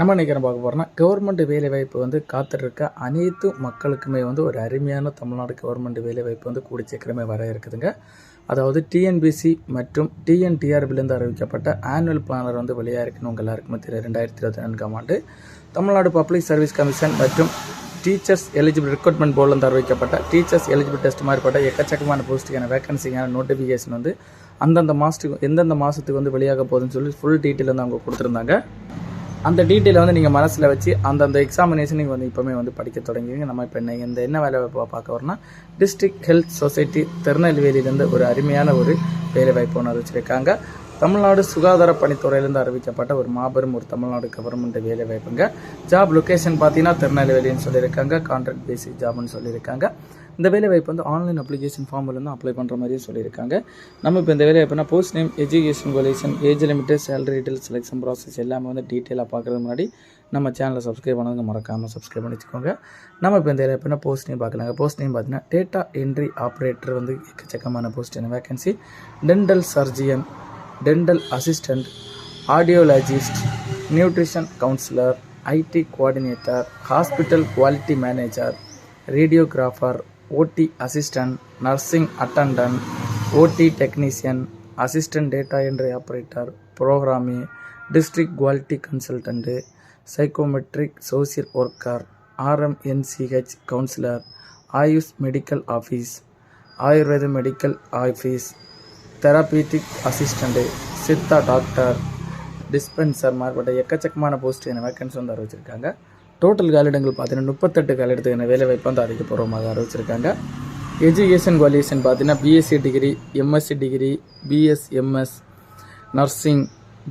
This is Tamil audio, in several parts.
நம்ம நினைக்கிறோம் பார்க்க போகிறோம்னா கவர்மெண்ட் வேலைவாய்ப்பு வந்து காத்துட்ருக்க அனைத்து மக்களுக்குமே வந்து ஒரு அருமையான தமிழ்நாடு கவர்மெண்ட் வேலைவாய்ப்பு வந்து கூடி சீக்கிரமே வர இருக்குதுங்க. அதாவது டிஎன்பிசி மற்றும் டிஎன்டிஆர்பிலேருந்து அறிவிக்கப்பட்ட ஆனுவல் பிளானர் வந்து வெளியாக இருக்குன்னு உங்கள் எல்லாருக்குமே தெரியும். ரெண்டாயிரத்தி இருபத்தி நான்காம் ஆண்டு தமிழ்நாடு பப்ளிக் சர்வீஸ் கமிஷன் மற்றும் டீச்சர்ஸ் எலிஜிபிள் ரெக்ரூட்மெண்ட் போர்டில் அறிவிக்கப்பட்ட டீச்சர்ஸ் எலிஜிபிள் டெஸ்ட் மாதிரிப்பட்ட எக்கச்சக்கமான போஸ்ட்டுக்கான வேகன்சிக்கான நோட்டிஃபிகேஷன் வந்து அந்தந்த மாதத்துக்கு எந்தெந்த மாதத்துக்கு வந்து வெளியாக போகுதுன்னு சொல்லி ஃபுல் டீட்டெயில் வந்து அவங்க கொடுத்துருந்தாங்க. அந்த டீட்டெயிலை வந்து நீங்கள் மனசில் வச்சு அந்தந்த எக்ஸாமினேஷன் நீங்கள் வந்து இப்போவுமே வந்து படிக்க தொடங்குவீங்க நம்ம இப்போ என்ன இந்த என்ன வேலை வாய்ப்பு பார்க்க வரோம்னா டிஸ்ட்ரிக்ட் ஹெல்த் சொசைட்டி திருநெல்வேலியிலேருந்து ஒரு அருமையான ஒரு வேலை வாய்ப்பு ஒன்று வச்சுருக்காங்க தமிழ்நாடு சுகாதார பணித்துறையிலேருந்து அறிவிக்கப்பட்ட ஒரு மாபெரும் ஒரு தமிழ்நாடு கவர்மெண்ட் வேலை வாய்ப்புங்க ஜாப் லொக்கேஷன் பார்த்தீங்கன்னா திருநெல்வேலின்னு சொல்லியிருக்காங்க. கான்ட்ராக்ட் பேசிக் ஜாப்னு சொல்லியிருக்காங்க. இந்த வேலை வாய்ப்பு வந்து ஆன்லைன் அப்ளிகேஷன் ஃபார்ம்லேருந்து அப்ளை பண்ணுற மாதிரியும் சொல்லியிருக்காங்க. நம்ம இப்போ இந்த வேலை வாய்ப்புனா post name education collision age limit salary detail selection process எல்லாமே வந்து டீட்டெயிலாக பார்க்குறதுக்கு முன்னாடி நம்ம சேனலை சப்ஸ்கிரைப் பண்ணதுங்க மறக்காமல் சப்ஸ்கிரைப் பண்ணி வச்சுக்கோங்க. நம்ம இப்போ இந்த வேலை வாய்ப்புனா போஸ்ட் நேம் பார்க்கலாங்க போஸ்ட் நேம் பார்த்தீங்கன்னா டேட்டா என்ட்ரி ஆப்ரேட்டர் வந்து எக்கச்சக்கமான போஸ்ட் என்ன vacancy dental surgeon dental assistant audiologist nutrition counsellor IT coordinator hospital quality manager radiographer OT assistant nursing attendant OT technician assistant data entry operator programme district quality consultant psychometric social worker RMNCH counsellor AYUSH medical office Ayurveda medical office therapeutic assistant Siddha doctor dispenser மாறுபட்ட எக்கச்சக்கமான போஸ்ட் என்ன வேக்கன்ஸ் வந்து அறிவிச்சிருக்காங்க. டோட்டல் காலிடங்கள் பார்த்தீங்கன்னா முப்பத்தெட்டு காலிடத்துக்கான வேலை வாய்ப்பு வந்து அதிகப்பூர்வமாக அறிவிச்சிருக்காங்க. எஜுகேஷன் குவாலிஃபிகேஷன் பார்த்தீங்கன்னா BSc degree MSc degree BS MS nursing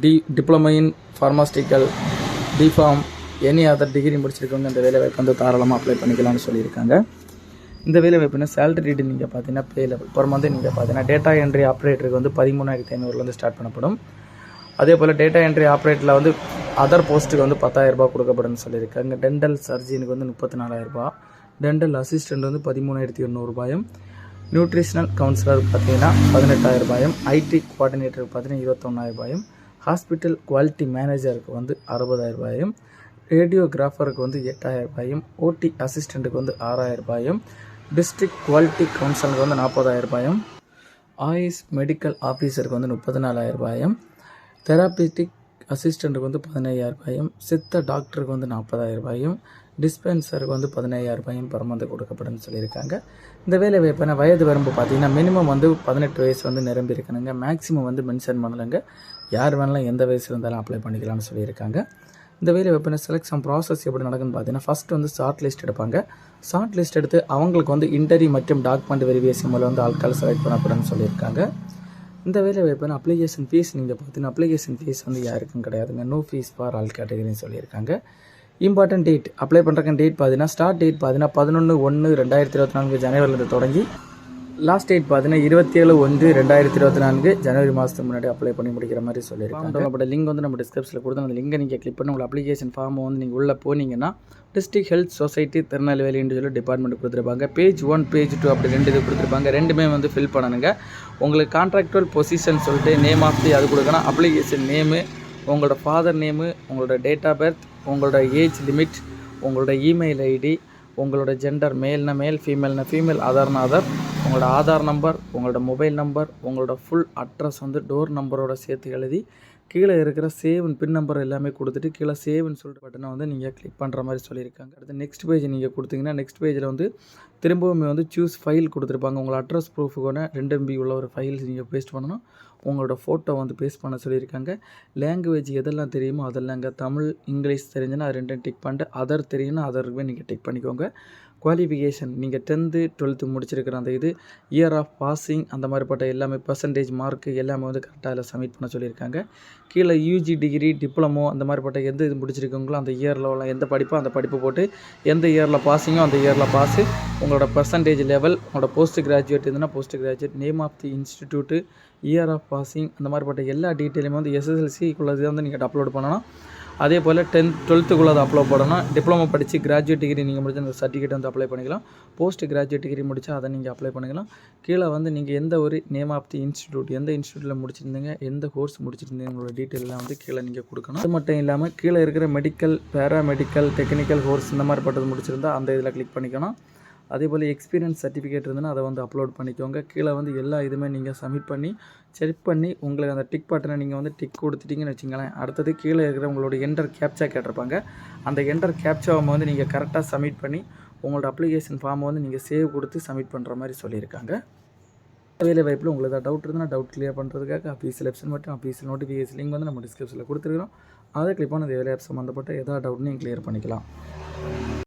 D diploma in pharmaceutical DPharm any other degree முடிச்சிருக்கவங்க இந்த வேலை வாய்ப்பு வந்து தாராளமாக அப்ளை பண்ணிக்கலாம்னு சொல்லியிருக்காங்க. இந்த வேலை வாய்ப்புனா சேலரி ரேட்டு நீங்கள் பார்த்தீங்கன்னா பே லெவல் பர் மந்த் நீங்கள் பார்த்தீங்கன்னா டேட்டா என்ட்ரி ஆப்ரேட்டருக்கு வந்து பதிமூணாயிரத்தி ஐநூறுலேருந்து ஸ்டார்ட் பண்ணப்படும். அதே போல் டேட்டா என்ட்ரி ஆப்ரேட்டரில் வந்து அதர் போஸ்ட்டுக்கு வந்து பத்தாயிரரூபா கொடுக்கப்படும்னு சொல்லியிருக்காங்க டென்டல் சர்ஜனுக்கு வந்து முப்பத்தி நாலாயிரரூபா டென்டல் அசிஸ்டண்ட் வந்து பதிமூணாயிரத்தி எண்ணூறுபாயும் நியூட்ரிஷனல் கவுன்சிலர் பார்த்தீங்கன்னா பதினெட்டாயிரம் ரூபாயும் ஐடி கோஆர்டினேட்டருக்கு பார்த்தீங்கன்னா இருபத்தொன்னாயிரம் ரூபாயும் ஹாஸ்பிட்டல் குவாலிட்டி மேனேஜருக்கு வந்து அறுபதாயிரம் ரூபாயும் ரேடியோகிராஃபருக்கு வந்து எட்டாயிரம் ரூபாயும் ஓடி அசிஸ்டண்ட்டுக்கு வந்து ஆறாயிரம் ரூபாயும் டிஸ்ட்ரிக்ட் குவாலிட்டி கவுன்சிலருக்கு வந்து நாற்பதாயிரம் ரூபாயும் ஆயுஷ் மெடிக்கல் ஆஃபீஸருக்கு வந்து முப்பத்தி நாலாயிரம் ரூபாயும் தெராபிட்டிக் அசிஸ்டண்ட்டுக்கு வந்து பதினையாயிரரூபாயும் சித்த டாக்டருக்கு வந்து நாற்பதாயிரம் ரூபாயும் டிஸ்பென்சருக்கு வந்து பதினையாயிரரூபாயும் பரமந்து கொடுக்கப்படும் சொல்லியிருக்காங்க. இந்த வேலை வாய்ப்பான வயது வரம்பு பார்த்தீங்கன்னா மினிமம் வந்து பதினெட்டு வயசு வந்து நிரம்பி இருக்கணுங்க. மேக்ஸிமம் வந்து மென்ஷன் பண்ணலைங்க. யார் வேணாலும் எந்த வயசு இருந்தாலும் அப்ளை பண்ணிக்கலாம்னு சொல்லியிருக்காங்க. இந்த வேலை வாய்ப்பின செலெக்ஷன் ப்ராசஸ் எப்படி நடக்குன்னு பார்த்தீங்கன்னா ஃபஸ்ட்டு வந்து ஷார்ட் லிஸ்ட் எடுப்பாங்க. ஷார்ட் லிஸ்ட் எடுத்து அவங்களுக்கு வந்து இன்டர்வியூ மற்றும் டாக்குமெண்ட் வெரிஃபிகேஷன் மூலம் வந்து ஆட்கள் செலக்ட் பண்ணப்படும்னு சொல்லியிருக்காங்க. இந்த வேலை வாய்ப்பான அப்ளிகேஷன் ஃபீஸ் நீங்கள் பார்த்தீங்கன்னா அப்ளிகேஷன் ஃபீஸ் வந்து யாருக்கும் கிடையாதுங்க. நோ ஃபீஸ் ஃபார் ஆல் கேட்டகரின்னு சொல்லியிருக்காங்க. இம்பார்ட்டன்ட் டேட் அப்ளை பண்ணுறக்கு டேட் பார்த்தீங்கன்னா ஸ்டார்ட் டேட் பார்த்தீங்கன்னா பதினொன்று ஒன்று ரெண்டாயிரத்தி இருபத்தி நான்கு ஜனவரிலேருந்து தொடங்கி லாஸ்ட் டேட் பார்த்தீங்கன்னா இருபத்தி ஏழு ஒன்று ரெண்டாயிரத்தி இருபத்தி நான்கு ஜனவரி மாதத்துக்கு முன்னாடி அப்ளை பண்ணி முடிக்கிற மாதிரி சொல்லியிருக்காங்க. நம்மளோட லிங்க் வந்து நம்ம டிஸ்கிரிப்ஷனில் கொடுத்து அந்த லிங்கை நீங்கள் கிளிக் பண்ணி உங்கள் அப்ளிகேஷன் ஃபார்மை வந்து நீங்கள் உள்ளே போனீங்கன்னா டிஸ்ட்ரிக்ட் ஹெல்த் சொசைட்டி திருநெல்வேலின்னு சொல்லி டிபார்ட்மெண்ட் கொடுத்துருப்பாங்க. பேஜ் ஒன் பேஜ் டூ அப்படி ரெண்டு இது கொடுத்துருப்பாங்க. ரெண்டுமே வந்து ஃபில் பண்ணணுங்க. உங்களுக்கு கான்ட்ராக்டுவல் பொசிஷன் சொல்லிட்டு நேம் ஆஃப் தி அது கொடுக்கணும். அப்ளிகேஷன் நேமு உங்களோட ஃபாதர் நேமு உங்களோட டேட் ஆஃப் பர்த் உங்களோட ஏஜ் லிமிட் உங்களோட இமெயில் ஐடி உங்களோட ஜெண்டர் மேல்னா மேல் ஃபீமேல்னா ஃபீமேல் ஆதார்னா ஆதார் உங்களோட ஆதார் நம்பர் உங்களோட மொபைல் நம்பர் உங்களோட ஃபுல் அட்ரஸ் வந்து டோர் நம்பரோட சேர்த்து எழுதி கீழே இருக்கிற சேவ் பின் நம்பர் எல்லாமே கொடுத்துட்டு கீழே சேவ்னு சொல்லிட்டு பட்டனை வந்து நீங்கள் கிளிக் பண்ணுற மாதிரி சொல்லியிருக்காங்க. அடுத்து நெக்ஸ்ட் பேஜ் நீங்கள் கொடுத்தீங்கன்னா நெக்ஸ்ட் பேஜில் வந்து திரும்பவுமே வந்து சூஸ் ஃபைல் கொடுத்துருப்பாங்க. உங்கள் அட்ரஸ் ப்ரூஃபுக்கான ரெண்டு எம்பி உள்ள ஒரு ஃபைல்ஸ் நீங்கள் பேஸ்ட் பண்ணணும். உங்களோட ஃபோட்டோ வந்து பேஸ்ட் பண்ண சொல்லியிருக்காங்க. லாங்குவேஜ் எதெல்லாம் தெரியுமோ அதெல்லாங்க தமிழ் இங்கிலீஷ் தெரிஞ்சுன்னா அது ரெண்டும் டிக் பண்ணிட்டு அதர் தெரியும்னா அதருக்குமே நீங்கள் டிக் பண்ணிக்கோங்க. குவாலிஃபிகேஷன் நீங்கள் டென்த்து டுவெல்த்து முடிச்சிருக்கிற அந்த இது இயர் ஆஃப் பாசிங் அந்த மாதிரிப்பட்ட எல்லாமே பர்சன்டேஜ் மார்க்கு எல்லாமே வந்து கரெக்டாக அதில் சப்மிட் பண்ண சொல்லியிருக்காங்க. கீழே யூஜி டிகிரி டிப்ளமோ அந்த மாதிரிப்பட்ட எந்த இது முடிச்சிருக்கீங்களோ அந்த இயரில் உள்ள எந்த படிப்போ அந்த படிப்பு போட்டு எந்த இயரில் பாசிங்கோ அந்த இயரில் பாஸு உங்களோட பர்சன்டேஜ் லெவல் உங்களோட போஸ்ட் கிராஜுவேட் இருந்ததுன்னா post graduate name of the institute year of passing அந்த மாதிரிப்பட்ட எல்லா டீட்டெயிலுமே வந்து எஸ்எஸ்எல்சிக்குள்ளது வந்து நீங்கள் அப்லோட் பண்ணணும். அதே போல் டென்த் டுவெல்த்துக்குள்ளே அதை அப்லோட் பண்ணணும். டிப்ளமோ படித்து கிராஜுவேட் டிகிரி நீங்கள் முடிச்ச அந்த சர்டிஃபிகேட் வந்து அப்ளை பண்ணிக்கலாம். போஸ்ட் கிராஜுவேட் டிகிரி முடித்தா அதை நீங்கள் அப்ளை பண்ணிக்கலாம். கீழே வந்து நீங்கள் எந்த ஒரு நேம் ஆஃப் தி இன்ஸ்டியூட் எந்த இன்ஸ்டியூட்டில் முடிச்சிருந்தீங்க எந்த கோர்ஸ் முடிச்சிருந்தீங்க உங்களோட டீட்டெயிலாம் வந்து கீழே நீங்கள் கொடுக்கணும். அது மட்டும் இல்லாமல் கீழே இருக்கிற மெடிக்கல் பேராமெடிக்கல் டெக்னிக்கல் கோர்ஸ் இந்த மாதிரி பட்டது முடிச்சிருந்தால் அந்த இதில் கிளிக் பண்ணிக்கணும். அதே போல் எக்ஸ்பீரியன்ஸ் சர்டிஃபிகேட் இருந்ததுன்னா அதை வந்து அப்லோட் பண்ணிக்கோங்க. கீழே வந்து எல்லா இதுவுமே நீங்கள் சப்மிட் பண்ணி செக் பண்ணி உங்களுக்கு அந்த டிக் பட்டனை நீங்கள் வந்து டிக் கொடுத்துட்டிங்கன்னு வச்சுங்களேன் அடுத்தது கீழே இருக்கிற உங்களோட என்டர் கேப்ச்சா கேட்டிருப்பாங்க. அந்த என்டர் கேப்ச்சாவை வந்து நீங்கள் கரெக்டாக சப்மிட் பண்ணி உங்களோட அப்ளிகேஷன் ஃபார்மை வந்து நீங்கள் சேவ் கொடுத்து சப்மிட் பண்ணுற மாதிரி சொல்லியிருக்காங்க. வேலை வாய்ப்பில் உங்களுக்கு ஏதாவது டவுட் இருந்தால் டவுட் கிளியர் பண்ணுறதுக்காக அஃபீஸியல் லெப்ஷன் மட்டும் ஆஃபீஸில் நோட்டிஃபிகேஷன் லிங்க் வந்து நம்ம டிஸ்கிரிப்ஷனில் கொடுத்துருக்கோம் அதை கிளிக் பண்ணி அந்த வேலை ஆப் சம்மந்தப்பட்ட எதாவது டவுட்னு நீங்கள் கிளியர் பண்ணிக்கலாம்.